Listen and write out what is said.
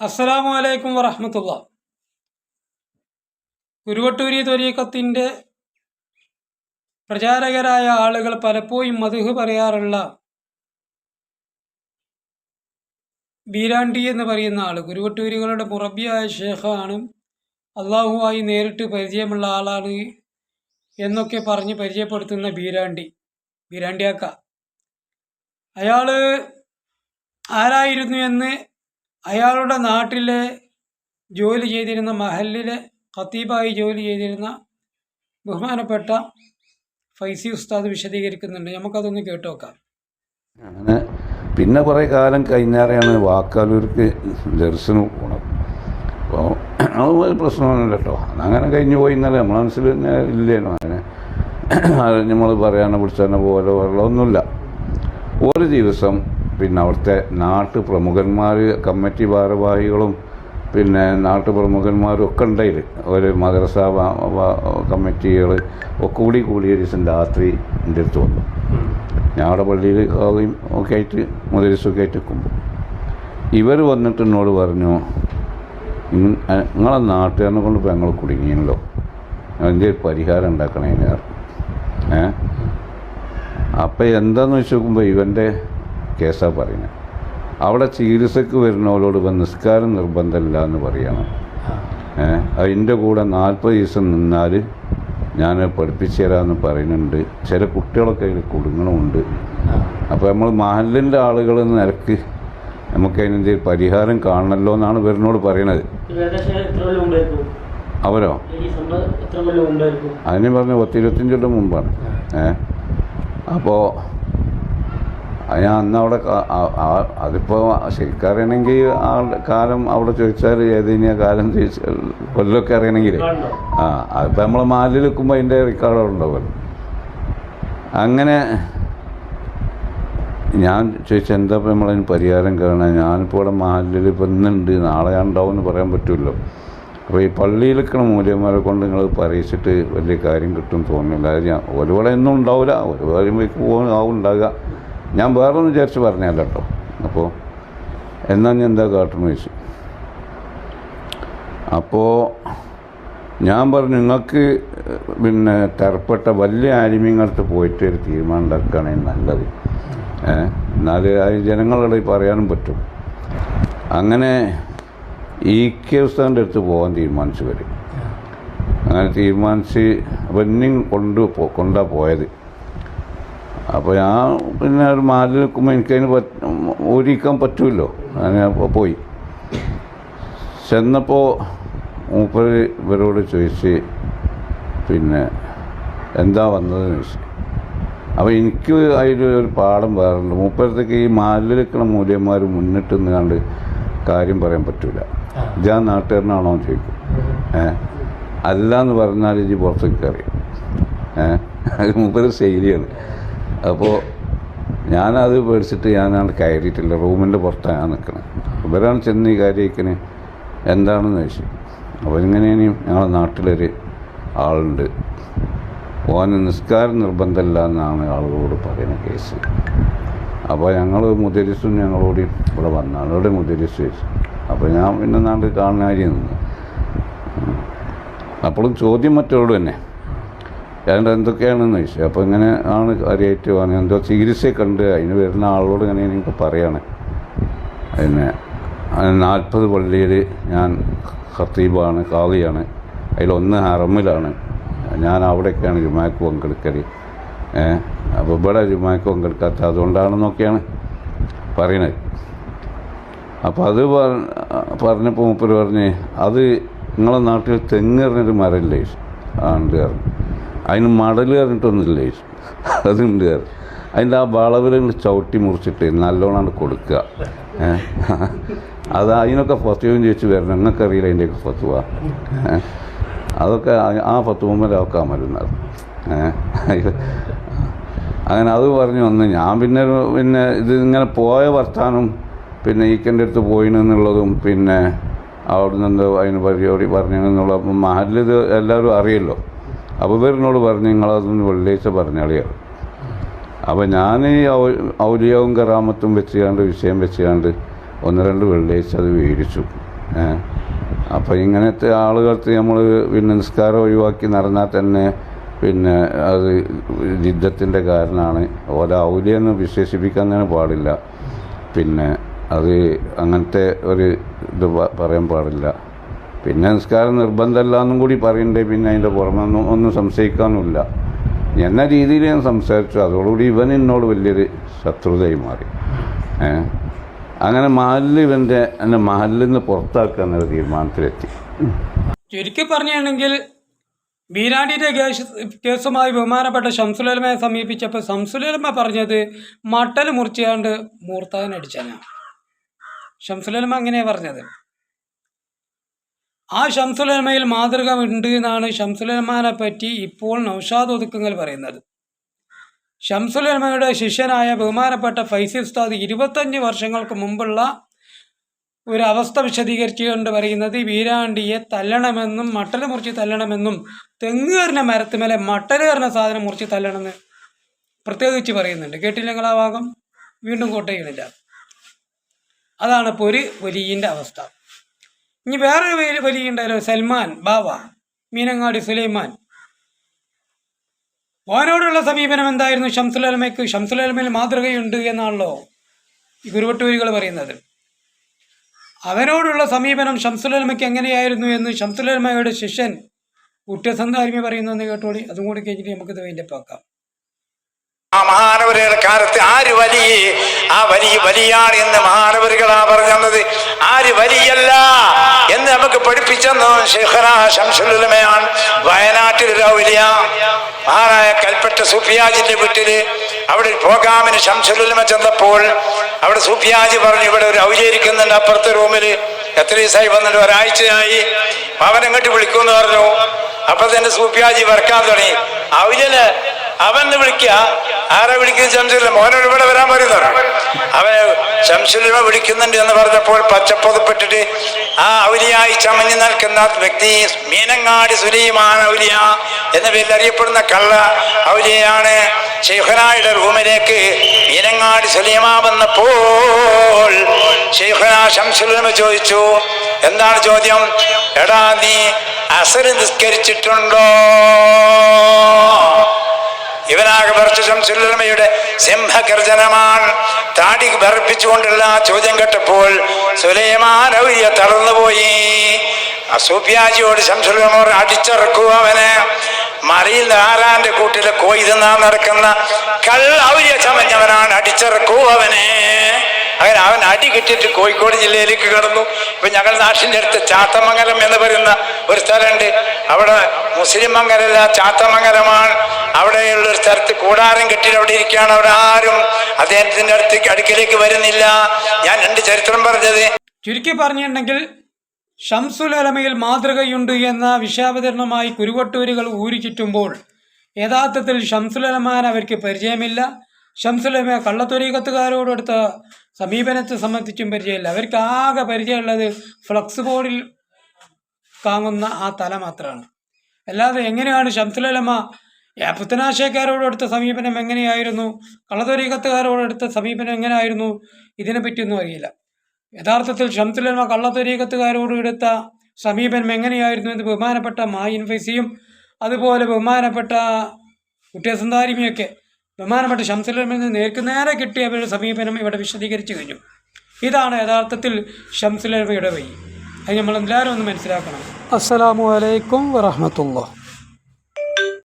അസ്സലാമു അലൈക്കും വറഹമത്തുള്ള കുരുവട്ടൂരി ത്വരീക്കത്തിന്റെ പ്രചാരകരായ ആളുകൾ പലപ്പോഴും മധുഹ് പറയാറുള്ള ബീരാണ്ടി എന്ന് പറയുന്ന ആൾ ഗുരുവട്ടൂരികളുടെ മുറബിയായ ഷേഖാണ് അള്ളാഹുവായി നേരിട്ട് പരിചയമുള്ള ആളാണ് എന്നൊക്കെ പറഞ്ഞ് പരിചയപ്പെടുത്തുന്ന ബീരാണ്ടി ബീരാണ്ടിയാക്ക. അയാൾ ആരായിരുന്നു എന്ന് അയാളുടെ നാട്ടിലെ ജോലി ചെയ്തിരുന്ന മഹലിലെ ഖത്തീബായി ജോലി ചെയ്തിരുന്ന ബഹുമാനപ്പെട്ട ഫൈസി ഉസ്താദ് വിശദീകരിക്കുന്നുണ്ട്. നമുക്കതൊന്ന് കേട്ടോക്കാം. അങ്ങനെ പിന്നെ കുറേ കാലം കഴിഞ്ഞാരെയാണ് വാക്കാലൂർക്ക് ദർശനം പോണത്. അപ്പോൾ അത് ഒരു പ്രശ്നമൊന്നുമില്ല കേട്ടോ അങ്ങനെ കഴിഞ്ഞു പോയി ഇന്നലെ. നമ്മളെ മനസ്സിൽ തന്നെ ഇല്ലേനോ? അങ്ങനെ അത് നമ്മൾ പറയാനോ പിടിച്ചാനോ പോലെ വെള്ളമൊന്നുമില്ല ഒരു ദിവസം പിന്നെ അവിടുത്തെ നാട്ടു പ്രമുഖന്മാർ കമ്മിറ്റി ഭാരവാഹികളും പിന്നെ നാട്ടു പ്രമുഖന്മാരും ഒക്കെ ഉണ്ടായിൽ. ഒരു മദ്രസ കമ്മിറ്റികൾ ഒക്കെ കൂടി കൂടി ഒരു ദിവസം രാത്രി എന്റെ അടുത്ത് വന്നു. ഞങ്ങളുടെ പള്ളിയിൽ കാവയും ഒക്കെ ആയിട്ട് മുതലിസൊക്കെ ആയിട്ട് നിൽക്കുമ്പോൾ. ഇവർ വന്നിട്ട് എന്നോട് പറഞ്ഞു "ഇങ്- അ- നിങ്ങളെ നാട്ടുകാരനെ കൊണ്ട് ഇപ്പോൾ ഞങ്ങൾ കുടുങ്ങിയല്ലോ. അതിന്റെ ഒരു പരിഹാരം ഉണ്ടാക്കണേ ഏ? അപ്പം എന്താണെന്ന് വെച്ച് നോക്കുമ്പോൾ ഇവന്റെ കേസാണ് പറയുന്നത് അവിടെ ചികിത്സക്ക് വരുന്നവരോട് ഇപ്പം നിസ്കാരം നിർബന്ധമില്ല എന്ന് പറയണം. ഏഹ് അതിന്റെ കൂടെ നാൽപ്പത് ദിവസം നിന്നാൽ ഞാൻ പഠിപ്പിച്ചു തരാമെന്ന് പറയുന്നുണ്ട്. ചില കുട്ടികളൊക്കെ അതിൽ കുടുങ്ങണമുണ്ട്. അപ്പോൾ നമ്മൾ മഹലിന്റെ ആളുകൾ നിരക്ക് നമുക്ക് അതിനെന്ത് പരിഹാരം കാണണല്ലോ എന്നാണ് ഇവരിനോട് പറയണത്. അവരോ? അതിനെ പറഞ്ഞ പത്തിരുപത്തഞ്ച് കൊല്ലം മുമ്പാണ്. ഏ അപ്പോൾ ഞാൻ അന്ന് അവിടെ അതിപ്പോ ആ- ആ- അതിപ്പോൾ ശരിക്കറിയണമെങ്കിൽ ആളുടെ കാലം അവിടെ ചോദിച്ചാൽ ഏതിനാ കാലം ചോദിച്ചാൽ കൊല്ലമൊക്കെ അറിയണമെങ്കിൽ? ആ അതിപ്പോൾ നമ്മൾ മാലിൽ നിൽക്കുമ്പോൾ അതിന്റെ റെക്കോർഡ് ഉണ്ടാവും ഉണ്ടാവുമല്ലോ. അങ്ങനെ ഞാൻ ചോദിച്ചു എന്താ ഇപ്പം നമ്മളതിന് പരിഹാരം കാണാൻ? ഞാനിപ്പോൾ ഇവിടെ മാലിൽ ഇപ്പം ഇന്നുണ്ട്. നാളെ ഞാൻ ഉണ്ടാവും എന്ന് പറയാൻ പറ്റുമല്ലോ. അപ്പോൾ ഈ പള്ളിയിൽ നിൽക്കണ മൂല്യന്മാരെ കൊണ്ട് നിങ്ങൾ പറയിച്ചിട്ട് വലിയ കാര്യം കിട്ടും തോന്നുന്നില്ല. അത് ഞാൻ ഒരുപാട് ഒന്നും ഉണ്ടാവില്ല. ഒരു പറയുമ്പോഴേക്ക് പോകും ആവും ഉണ്ടാകുക ഞാൻ വേറെ ഒന്ന് വിചാരിച്ച് പറഞ്ഞല്ല കേട്ടോ അപ്പോൾ എന്നാൽ ഞാൻ എന്താ കേട്ടെന്ന് ചോദിച്ചു. അപ്പോൾ ഞാൻ പറഞ്ഞു നിങ്ങൾക്ക് പിന്നെ തരപ്പെട്ട വലിയ ആലിമ്യങ്ങളടുത്ത് പോയിട്ട് ഒരു തീരുമാനം ഉണ്ടാക്കുകയാണെങ്കിൽ നല്ലത്. എന്നാൽ അത് ജനങ്ങളുടെ പറയാനും പറ്റും. അങ്ങനെ ഈ കെ ഉസ്താന്റെ അടുത്ത് പോകാൻ തീരുമാനിച്ചു വരും അങ്ങനെ തീരുമാനിച്ച് അപ്പം ഇനിയും കൊണ്ട് പോ കൊണ്ടാ പോയത്. അപ്പോൾ ഞാൻ പിന്നെ ഒരു മാലിൽ നിൽക്കുമ്പോൾ എനിക്കതിന് പറ്റ ഊരിക്കാൻ പറ്റുമല്ലോ അങ്ങനെ പോയി. ചെന്നപ്പോൾ മൂപ്പർ ഇവരോട് ചോദിച്ച് പിന്നെ എന്താ വന്നതെന്ന് ചോദിച്ചു. അപ്പോൾ എനിക്ക് അതിൽ ഒരു പാഠം വേറുണ്ട് മൂപ്പരത്തേക്ക് ഈ മാലിൽ നിൽക്കുന്ന മൂല്യന്മാർ മുന്നിട്ട് നിന്നാണ്ട് കാര്യം പറയാൻ പറ്റില്ല ഞാൻ നാട്ടുകാരനാണോ എന്ന് ചോദിക്കും. ഏ? അല്ല എന്ന് പറഞ്ഞാൽ ഇനി പുറത്തേക്ക് അറിയാം ഏ? മൂപ്പർ മൂപ്പര് ശൈലിയാണ്. അപ്പോൾ ഞാനത് പേടിച്ചിട്ട് ഞാനാണ് കയറിയിട്ടില്ല. റൂമിന്റെ പുറത്താണ് നിൽക്കുന്നത് ഇവരാണ് ചെന്ന് ഈ കാര്യത്തിന് എന്താണെന്ന് ചോദിച്ചു അപ്പോൾ ഇങ്ങനെയാണ് ഞങ്ങളുടെ നാട്ടിലൊരു ആളുണ്ട്. ഓന് നിസ്കാരം നിർബന്ധമില്ല എന്നാണ് ആളുകളോട് പറയുന്ന കേസ്. അപ്പോൾ ഞങ്ങൾ മുതിരിസും ഞങ്ങളോട് ഇവിടെ വന്ന ഇവിടെ മുതിരിസ് ചോദിച്ചു. അപ്പോൾ ഞാൻ പിന്നെ നാട്ടിൽ കാണാരി നിന്ന് അപ്പോഴും ചോദ്യം മറ്റോട് തന്നെ. ഏതാണ്ട് എന്തൊക്കെയാണെന്ന് ചോദിച്ചു. അപ്പോൾ ഇങ്ങനെ ആണ് കാര്യമായിട്ട് പറഞ്ഞത്. എന്തോ ചികിത്സ കണ്ട് അതിന് വരുന്ന ആളോട് ഇങ്ങനെ എനിക്ക് പറയാണ്. പിന്നെ നാൽപ്പത് പള്ളിയിൽ ഞാൻ ഖത്തീബാണ് കാളിയാണ് അതിലൊന്ന് ഹറമിലാണ്. ഞാൻ അവിടെയൊക്കെയാണ് ജുമാക്ക് പങ്കെടുക്കൽ അപ്പോൾ ഇവിടെ ജുമാക്ക് പങ്കെടുക്കാത്ത അതുകൊണ്ടാണെന്നൊക്കെയാണ് പറയണത്. അപ്പോൾ അത് പറ- പറഞ്ഞപ്പോൾ മൂപ്പർ പറഞ്ഞ് അത് നിങ്ങളെ നാട്ടിൽ തെങ്ങെറിഞ്ഞൊരു മരമില്ലേ? ആണ്ട് പറഞ്ഞു. അതിന് മടൽ കയറിയിട്ടൊന്നുമില്ലേ അതുണ്ട് പറഞ്ഞു. അതിന്റെ ആ വളവിൽ ചവിട്ടി മുറിച്ചിട്ട് നല്ലോണം കൊടുക്കുക? അത് അതിനൊക്കെ ഫത്തുവും ചോദിച്ച് വരണം. നിങ്ങൾക്കറിയില്ല അതിന്റെയൊക്കെ ഫത്തുവ ഏ? അതൊക്കെ ആ- ആ മരുന്നാണ് അങ്ങനെ അത് പറഞ്ഞു വന്ന്. ഞാൻ പിന്നെ പിന്നെ ഇത് ഇങ്ങനെ പോയ വർത്താനം പിന്നെ ഈക്കന്റെ അടുത്ത് പോയിനെന്നുള്ളതും പിന്നെ അവിടുന്ന് എന്തോ അതിന് പരിപാടി പറഞ്ഞെന്നുള്ള മഹലിത് മഹലിൽ എല്ലാവരും അറിയല്ലോ. അപ്പോൾ ഇവരിനോട് പറഞ്ഞു നിങ്ങളതൊന്ന് വെള്ളിയാഴ്ച പറഞ്ഞാളിയാണ് അപ്പോൾ ഞാൻ ഈ ഔലിയവും കറാമത്തും വെച്ചുകാണ്ട് വിഷയം വെച്ചുകാണ്ട് ഒന്ന് രണ്ട് വെള്ളിയാഴ്ച അത് മേടിച്ചു അപ്പോൾ ഇങ്ങനത്തെ ആളുകൾക്ക് നമ്മൾ പിന്നെ നിസ്കാരം ഒഴിവാക്കി നടന്നാൽ തന്നെ പിന്നെ അത് യുദ്ധത്തിന്റെ കാരണമാണ്. ഓരോ ഔലിയെന്ന് വിശേഷിപ്പിക്കാൻ തന്നെ പാടില്ല. പിന്നെ അത് അങ്ങനത്തെ ഒരു ഇത് പറയാൻ പാടില്ല. പിന്നെ നിസ്കാരം നിർബന്ധമല്ല എന്നും കൂടി പറയണ്ടേ പിന്നെ അതിന്റെ പുറമൊന്നും ഒന്നും സംശയിക്കാനുമില്ല. എന്ന രീതിയിൽ ഞാൻ സംസാരിച്ചു. അതോടുകൂടി ഇവൻ എന്നോട് വലിയൊരു ശത്രുതയായി മാറി. അങ്ങനെ മഹലിൽ ഇവന്റെ എന്നെ മഹലിൽ നിന്ന് പുറത്താക്കുക എന്നൊരു തീരുമാനത്തിലെത്തി. ചുരുക്കി പറയുകയാണെങ്കിൽ ബീരാടിയുടെ കേസ് കേസുമായി ബഹുമാനപ്പെട്ട ശംസുലേലമയെ സമീപിച്ചപ്പോൾ ഷംസുലമ പറഞ്ഞത് മട്ടൽ മുറിച്ചാണ്ട് മൂർത്താവിനടിച്ചാണ് ഷംസുലമ അങ്ങനെയാണ് പറഞ്ഞത്. ആ ഷംസുലമയിൽ മാതൃക ഉണ്ട് എന്നാണ് ഷംസുലമാനെ പറ്റി ഇപ്പോൾ നൌഷാദ് ഒതുക്കുങ്ങൽ പറയുന്നത്. ഷംസുലമയുടെ ശിഷ്യനായ ബഹുമാനപ്പെട്ട ഫൈസി ഉസ്താദ് ഇരുപത്തഞ്ച് വർഷങ്ങൾക്ക് മുമ്പുള്ള ഒരു അവസ്ഥ വിശദീകരിച്ചുകൊണ്ട് പറയുന്നത് വീരാണ്ടിയെ തല്ലണമെന്നും മട്ടൽ മുറിച്ച് തല്ലണമെന്നും തെങ്ങ് കയറിന മരത്തുമേലെ മട്ടൽ കയറിന സാധനം മുറിച്ച് തല്ലണമെന്ന് പ്രത്യേകിച്ച് പറയുന്നുണ്ട്. കേട്ടില്ല നിങ്ങൾ ആ ഭാഗം? വീണ്ടും കോട്ടയിലില്ല അതാണ് ഒരു വലിയന്റെ അവസ്ഥ. ഇനി വേറൊരു വലിയ വലിയ ഉണ്ടല്ലോ സൽമാൻ ബാവ മീനങ്ങാടി സുലൈമാൻ. ഓനോടുള്ള സമീപനം എന്തായിരുന്നു? ഷംസുലമയ്ക്ക് ഷംസുലമയിൽ മാതൃകയുണ്ട് എന്നാണല്ലോ ഈ ഗുരുവട്ടൂരികൾ പറയുന്നത്. അവനോടുള്ള സമീപനം ഷംസുലമയ്ക്ക് എങ്ങനെയായിരുന്നു എന്ന് ഷംസുലമയുടെ ശിഷ്യൻ ഉറ്റസന്ധാരിമി പറയുന്നു എന്ന് കേട്ടോളി. അതും കൂടി കഴിഞ്ഞിട്ട് നമുക്കിത് വേണ്ടി പാക്കാം ആ മഹാനവരുടെ കാലത്ത് ആര് വലിയ ആ വലിയ വലിയാണ് എന്ന് മഹാനവരുകളാ പറഞ്ഞത് ആര് വലിയല്ല എന്ന് നമുക്ക് പഠിപ്പിച്ചെന്ന് വയനാട്ടിൽ ഒരു വലിയ മഹാനായ കൽപ്പറ്റ സൂഫിയാജിന്റെ വീട്ടിൽ അവിടെ ഒരു പ്രോഗ്രാമിന് ശംസുലുലമ ചെന്നപ്പോൾ അവിടെ സൂഫിയാജി പറഞ്ഞു ഇവിടെ ഒരു ഔചരിക്കുന്നുണ്ട് അപ്പുറത്തെ റൂമിൽ എത്ര ദിവസമായി വന്നിട്ട് ഒരാഴ്ചയായി. അവൻ എങ്ങോട്ട് വിളിക്കുമെന്ന് പറഞ്ഞു. അപ്പൊ തന്നെ സൂഫിയാജി വരക്കാൻ തുടങ്ങി. ഔജന് അവന്ന് വിളിക്കുക ആരെ വിളിക്കുന്ന ശംസുലിമ മോനോട് ഇവിടെ വരാൻ പറയുന്നു. അവനെ ശംസുലിമ വിളിക്കുന്നുണ്ട് എന്ന് പറഞ്ഞപ്പോൾ പച്ചപ്പൊതപ്പെട്ടിട്ട് ആ ഔലിയായി ചമഞ്ഞു നിൽക്കുന്ന വ്യക്തി മീനങ്ങാടി സുലൈമാൻ ഔലിയ എന്ന പേരിൽ അറിയപ്പെടുന്ന കള്ള ഔലിയാണ് ഷെയ്ഖനായുടെ റൂമിലേക്ക് മീനങ്ങാടി സുലീമാ വന്നപ്പോൾ ഷെയ്ഖന ശംസുലിമ ചോദിച്ചു എന്താണ് ചോദ്യം? എടാ നീ അസര് നിസ്കരിച്ചിട്ടുണ്ടോ? ഇവനാകെ വർഷം ശംസുലമയുടെ സിംഹഗർജനമാണ് താടി ബർപ്പിച്ചുകൊണ്ടുള്ള ചോദ്യം കേട്ടപ്പോൾ സുലൈമാനൗര്യ തളർന്നുപോയി. അസൂപ്യാജിയോട് ശംസുലമോർ അടിച്ചിറക്കൂ അവന്. മറിയിൽ ആരാന്റെ കൂട്ടിലെ കോയി തിന്നാൻ നടക്കുന്ന കള്ളൗര്യ ചമഞ്ഞവനാണ് അടിച്ചിറക്കൂ അവനെ. അങ്ങനെ അവൻ അടി കിട്ടിയിട്ട് കോഴിക്കോട് ജില്ലയിലേക്ക് കടന്നു. ഇപ്പൊ ഞങ്ങൾ നാട്ടിന്റെ അടുത്ത് ചാത്തമംഗലം എന്ന് പറയുന്ന ഒരു സ്ഥലമുണ്ട്. അവിടെ മുസ്ലിം മംഗലല്ല ചാത്തമംഗലമാണ് അവിടെയുള്ള ഒരു സ്ഥലത്ത് കൂടാരം കെട്ടി അവിടെ ഇരിക്കുകയാണ്. അവിടെ ആരും അദ്ദേഹത്തിന്റെ അടുത്തേക്ക് അടുക്കലേക്ക് വരുന്നില്ല. ഞാൻ രണ്ട് ചരിത്രം പറഞ്ഞത്. ചുരുക്കി പറഞ്ഞിട്ടുണ്ടെങ്കിൽ ഷംസുലമയിൽ മാതൃകയുണ്ട് എന്ന വിഷയാവതരണമായി കുരുവട്ടൂരുകൾ ഊരി ചുറ്റുമ്പോൾ യഥാർത്ഥത്തിൽ ഷംസുലമാൻ അവർക്ക് പരിചയമില്ല. ഷംസുലമ കള്ളത്തൊരീകത്തുകാരോടെടുത്ത സമീപനത്തെ സംബന്ധിച്ചും പരിചയമില്ല. അവർക്ക് ആകെ പരിചയമുള്ളത് ഫ്ലക്സ് ബോർഡിൽ കാങ്ങുന്ന ആ തല മാത്രമാണ്. അല്ലാതെ എങ്ങനെയാണ് ഷംസുലമ പുത്തനാശയക്കാരോടെടുത്ത സമീപനം എങ്ങനെയായിരുന്നു? കള്ളത്തൊരീകത്തുകാരോടെടുത്ത സമീപനം എങ്ങനെയായിരുന്നു? ഇതിനെപ്പറ്റിയൊന്നും അറിയില്ല. യഥാർത്ഥത്തിൽ ഷംസുലമ കള്ളത്തൊരീകത്തുകാരോട് എടുത്ത സമീപനം എങ്ങനെയായിരുന്നു എന്ന് ബഹുമാനപ്പെട്ട മായിൻ ഫൈസിയും അതുപോലെ ബഹുമാനപ്പെട്ട കുട്ടിയസന്താരിമിയൊക്കെ ബഹുമാനപ്പെട്ട ഷംസുലമിൽ നിന്ന് നേർക്ക് നേരെ കിട്ടിയ സമീപനം ഇവിടെ വിശദീകരിച്ചു കഴിഞ്ഞു. ഇതാണ് യഥാർത്ഥത്തിൽ ഷംസുലമയുടെ വഴി. അത് നമ്മൾ എല്ലാവരും ഒന്ന് മനസ്സിലാക്കണം. അസ്സലാമു അലൈക്കും വറഹമത്തുള്ള